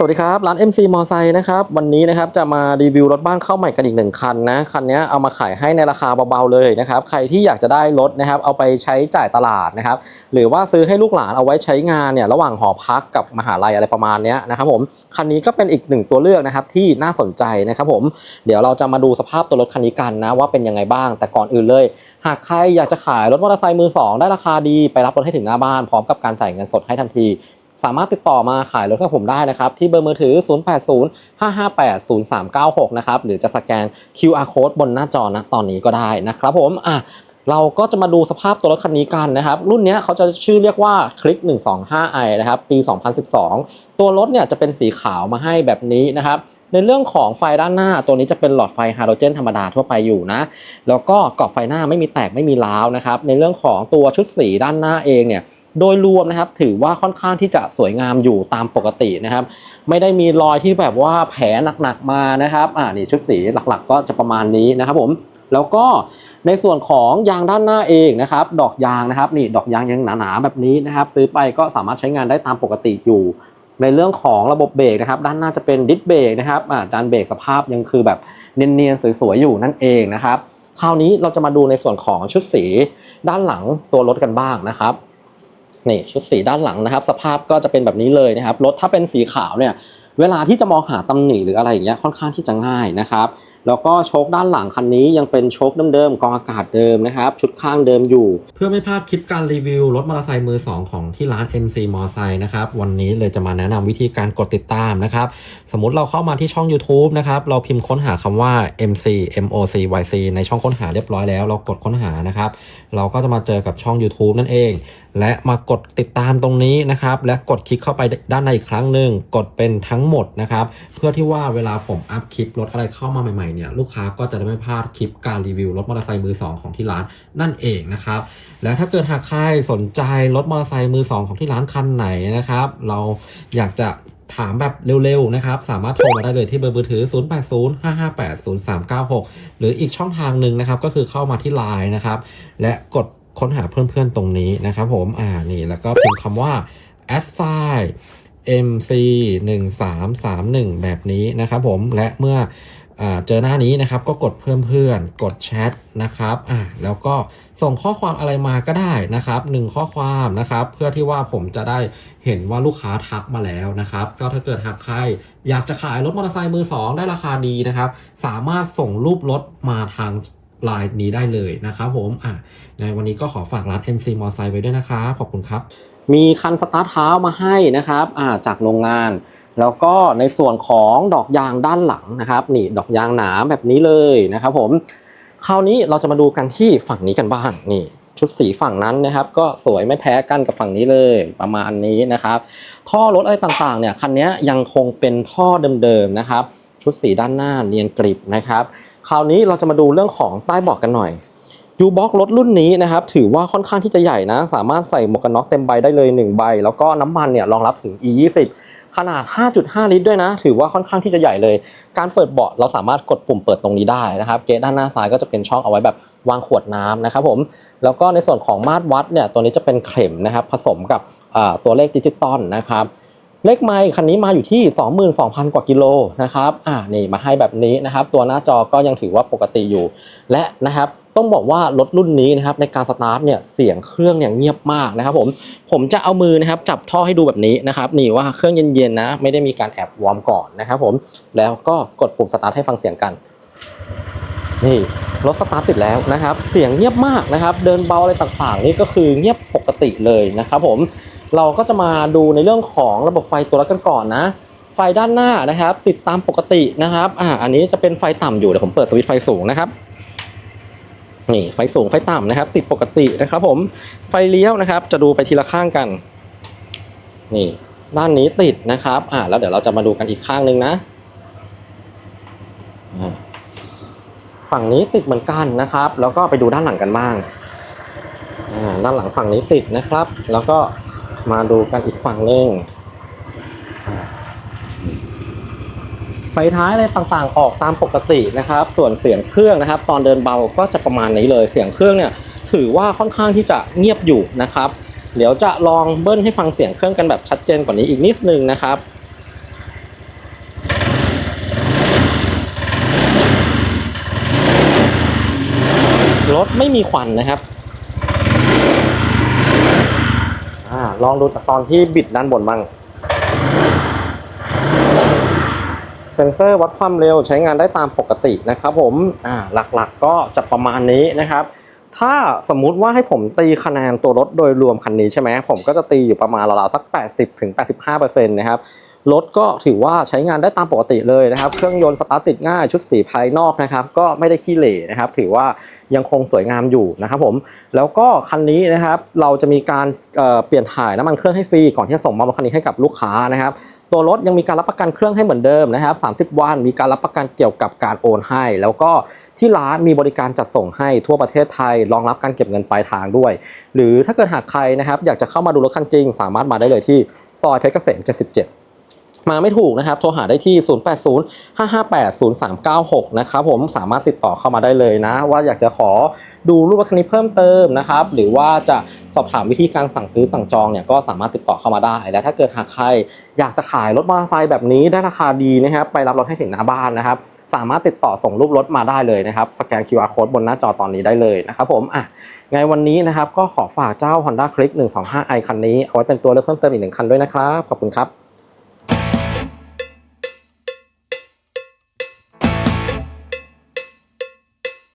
สวัสดีครับ ร้าน MC มอไซค์นะครับ วันนี้นะครับจะมารีวิวรถบ้านเข้าใหม่กันอีกหนึ่งคันนะคันนี้เอามาขายให้ในราคาเบาๆเลยนะครับ ใครที่อยากจะได้รถนะครับ เอาไปใช้จ่ายตลาดนะครับ หรือว่าซื้อให้ลูกหลานเอาไว้ใช้งานเนี่ยระหว่างหอพักกับมหาลัยอะไรประมาณนี้นะครับผมคันนี้ก็เป็นอีกหนึ่งตัวเลือกนะครับที่น่าสนใจนะครับผมเดี๋ยวเราจะมาดูสภาพตัวรถคันนี้กันนะว่าเป็นยังไงบ้าง แต่ก่อนอื่นเลย หากใครอยากจะขายรถมอเตอร์ไซค์มือสองได้ราคาดีไปรับรถให้ถึงหน้าบ้านพร้อมกับการจ่ายเงินสดให้ทันที สามารถติดต่อมาขายรถกับผมได้นะครับที่เบอร์มือถือ 0805580396 นะครับหรือจะสแกน QR code บนหน้าจอนะตอนนี้ก็ได้นะครับผมอะเราก็จะมาดูสภาพตัวรถคันนี้กันนะครับ รุ่นนี้เขาจะชื่อเรียกว่าคลิก 125i นะครับปี 2012 ตัวรถเนี่ยจะเป็นสีขาวมาให้แบบนี้นะครับในเรื่องของไฟด้านหน้าตัวนี้จะเป็นหลอดไฟฮาโลเจนธรรมดาทั่วไปอยู่นะ แล้วก็กรอบไฟหน้าไม่มีแตกไม่มีร้าวนะครับในเรื่องของตัวชุดสีด้านหน้าเองเนี่ย โดยรวมนะครับถือว่าค่อนข้างที่จะสวยงามอยู่ตามปกตินะครับ ไม่ได้มีรอยที่แบบว่าแผลหนักๆมานะครับอ่านี่ชุดสีหลักๆ ก็จะประมาณนี้นะครับผมแล้วก็ในส่วนของยางด้านหน้าเองนะครับ ดอกยางนะครับนี่ดอกยางยังหนาๆแบบนี้นะครับ ซื้อไปก็สามารถใช้งานได้ตามปกติอยู่ ในเรื่องของระบบเบรกนะครับ ด้านหน้าจะเป็นดิสเบรกนะครับอ่าจานเบรกสภาพยังคือแบบเนียนๆสวยๆอยู่นั่นเองนะครับ คราวนี้เราจะมาดูในส่วนของชุดสีด้านหลังตัวรถกันบ้างนะครับ นี่ชุดสีด้านหลังนะครับ สภาพก็จะเป็นแบบนี้เลยนะครับรถถ้าเป็นสีขาวเนี่ยเวลาที่จะมองหาตำหนิหรืออะไรอย่างเงี้ยค่อนข้างที่จะง่ายนะครับ แล้วก็โชคด้านหลังคันนี้ยังเป็นโชคเดิมๆกองอากาศเดิมนะครับชุดข้างเดิมอยู่ เพื่อไม่พลาดคลิปการรีวิวรถมอเตอร์ไซค์มือ 2 ของที่ร้าน MC มอไซค์นะครับวันนี้เลยจะมาแนะนำวิธีการกดติดตามนะครับสมมติเราเข้ามาที่ช่อง YouTube นะครับเราพิมพ์ค้นหาคำว่า MC MOC YC ในช่องค้นหาเรียบร้อยแล้ว เรากดค้นหานะครับเราก็จะมาเจอกับช่อง YouTube นั่นเอง และมากดติดตามตรงนี้นะครับและกดคลิกเข้าไปด้านในอีกครั้งหนึ่งกดเป็นทั้งหมดนะครับเพื่อที่ว่าเวลาผมอัพคลิปรถอะไรเข้ามาใหม่ๆเนี่ยลูกค้าก็จะได้ไม่พลาดคลิปการรีวิวรถมอเตอร์ไซค์มือ 2 ของที่ร้านนั่นเองนะครับแล้วถ้าเกิดหากใครสนใจรถมอเตอร์ไซค์มือ 2 ของที่ร้านคันไหนนะครับ เราอยากจะถามแบบเร็วๆนะครับ สามารถโทรมาได้เลยที่เบอร์มือถือ 0805580396 หรืออีกช่องทางหนึ่งนะครับ ก็คือเข้ามาที่ Line นะครับ และกดค้นหาเพื่อนๆตรงนี้นะครับผม อ่า นี่ แล้วก็พิมพ์คำว่า assign mc 1 3 3 1แบบนี้นะครับผม และเมื่อ เจอหน้านี้นะครับก็กดเพิ่มเพื่อน กดแชทนะครับอ่าแล้วก็ส่งข้อความอะไรมาก็ได้นะครับหนึ่งข้อความนะครับ เพื่อที่ว่าผมจะได้เห็นว่าลูกค้าทักมาแล้วนะครับ ก็ถ้าเกิดหากใครอยากจะขายรถมอเตอร์ไซค์มือสองได้ราคาดีนะครับ สามารถส่งรูปรถมาทางไลน์นี้ได้เลยนะครับผมอะในวันนี้ก็ขอฝากร้าน MC มอไซค์ไว้ด้วยนะครับขอบคุณครับ มีคันสตาร์ทเท้ามาให้นะครับอ่าจากโรงงาน แล้วก็ในส่วนของดอกยางด้านหลังนะครับนี่ดอกยางหนาแบบนี้เลยนะครับผมคราวนี้เราจะมาดูกันที่ฝั่งนี้กันบ้างนี่ชุดสีฝั่งนั้นนะครับ ก็สวยไม่แพ้กันกับฝั่งนี้เลยประมาณนี้นะครับ ท่อรถอะไรต่างๆเนี่ยคันนี้ยังคงเป็นท่อเดิมๆนะครับ ชุดสีด้านหน้าเนียนกริบนะครับ คราวนี้เราจะมาดูเรื่องของใต้เบาะกันหน่อยยูบ็อกรถรุ่นนี้นะครับ ถือว่าค่อนข้างที่จะใหญ่นะ สามารถใส่หมวกกันน็อกเต็มใบได้เลย 1 ใบ แล้วก็น้ำมันเนี่ยรองรับถึง E20 ขนาด 5.5 ลิตรด้วยนะ ถือว่าค่อนข้างที่จะใหญ่เลย การเปิดเบาะเราสามารถกดปุ่มเปิดตรงนี้ได้นะครับเกตด้านหน้าซ้ายก็จะเป็นช่องเอาไว้แบบวางขวดน้ำนะครับผมแล้วก็ในส่วนของมาตรวัดเนี่ยตัวนี้จะเป็นเข็มนะครับผสมกับตัวเลขดิจิตอลนะครับเลขไมค์คันนี้มาอยู่ที่ 22,000 กว่ากิโลนะครับ อ่า นี่มาให้แบบนี้นะครับ ตัวหน้าจอก็ยังถือว่าปกติอยู่ และนะครับ ต้องบอกว่ารถรุ่นนี้นะครับในการสตาร์ทเนี่ยเสียงเครื่องเนี่ยเงียบมากนะครับผมผมจะเอามือนะครับจับท่อให้ดูแบบนี้นะครับนี่ว่าเครื่องเย็นๆนะไม่ได้มีการแอบวอร์มก่อนนะครับผมแล้วก็กดปุ่มสตาร์ทให้ฟังเสียงกันนี่รถสตาร์ทติดแล้วนะครับ เสียงเงียบมากนะครับ เดินเบาอะไรต่างๆ นี่ก็คือเงียบปกติเลยนะครับผมเราก็จะมาดูในเรื่องของระบบไฟตัวรถกันก่อนนะ ไฟด้านหน้านะครับ ติดตามปกตินะครับอ่าอันนี้จะเป็นไฟต่ำอยู่เดี๋ยวผมเปิดสวิตช์ไฟสูงนะครับ นี่ไฟสูงไฟต่ำนะครับ ติดปกตินะครับ ผมไฟเลี้ยวนะครับ จะดูไปทีละข้างกัน นี่ด้านนี้ติดนะครับ อ่าแล้วเดี๋ยวเราจะมาดูกันอีกข้างหนึ่งนะฝั่งนี้ติดเหมือนกันนะครับ แล้วก็ไปดูด้านหลังกันบ้างด้านหลังฝั่งนี้ติดนะครับ แล้วก็มาดูกันอีกฝั่งหนึ่ง ไฟท้ายอะไรต่างๆ ออกตามปกตินะครับ ส่วนเสียงเครื่องนะครับ ตอนเดินเบาก็จะประมาณนี้เลย เสียงเครื่องเนี่ยถือว่าค่อนข้างที่จะเงียบอยู่นะครับ เดี๋ยวจะลองเบิ้ลให้ฟังเสียงเครื่องกันแบบชัดเจนกว่านี้อีกนิดนึงนะครับรถไม่มีควันนะครับอลองดูตอนที่บิดด้านบนบ้าง เซนเซอร์วัดความเร็วใช้งานได้ตามปกตินะครับผมอ่าหลักๆก็จะประมาณนี้นะครับ ถ้าสมมุติว่าให้ผมตีคะแนนตัวรถโดยรวมคันนี้ใช่ไหมผมก็จะตีอยู่ประมาณราวๆสัก 80ถึง85%นะครับ รถก็ถือว่าใช้งานได้ตามปกติเลยนะครับ เครื่องยนต์สตาร์ทติดง่ายชุดสีภายนอกนะครับ ก็ไม่ได้ขี้เหร่นะครับ ถือว่ายังคงสวยงามอยู่นะครับผมแล้วก็คันนี้นะครับเราจะมีการเเปลี่ยนถ่ายน้ำมันเครื่องให้ฟรีก่อนที่จะส่งมอบรถคันนี้ให้กับลูกค้านะครับ ตัวรถยังมีการรับประกันเครื่องให้เหมือนเดิมนะครับ 30 วัน มีการรับประกันเกี่ยวกับการโอนให้ แล้วก็ที่ร้านมีบริการจัดส่งให้ทั่วประเทศไทย รองรับการเก็บเงินปลายทางด้วย หรือถ้าเกิดหากใครนะครับอยากจะเข้ามาดูรถคันจริง สามารถมาได้เลยที่ซอยเพชรเกษม77 มาไม่ถูกนะครับ โทรหาได้ที่ 0805580396 นะครับผมสามารถติดต่อเข้ามาได้เลยนะ ว่าอยากจะขอดูรูปคันนี้เพิ่มเติมนะครับ หรือว่าจะสอบถามวิธีการสั่งซื้อสั่งจองเนี่ยก็สามารถติดต่อเข้ามาได้ และถ้าเกิดหากใครอยากจะขายรถมอเตอร์ไซค์แบบนี้ได้ราคาดีนะครับไปรับรถให้ถึงหน้าบ้านนะครับ สามารถติดต่อส่งรูปรถมาได้เลยนะครับ สแกน QR code บนหน้าจอตอนนี้ได้เลยนะครับผมอะไงวันนี้นะครับก็ขอฝากเจ้า Honda Click 125i คันนี้ เอาไว้เป็นตัวเลือกเพิ่มเติมอีกหนึ่งคันด้วยนะครับ ขอบคุณครับ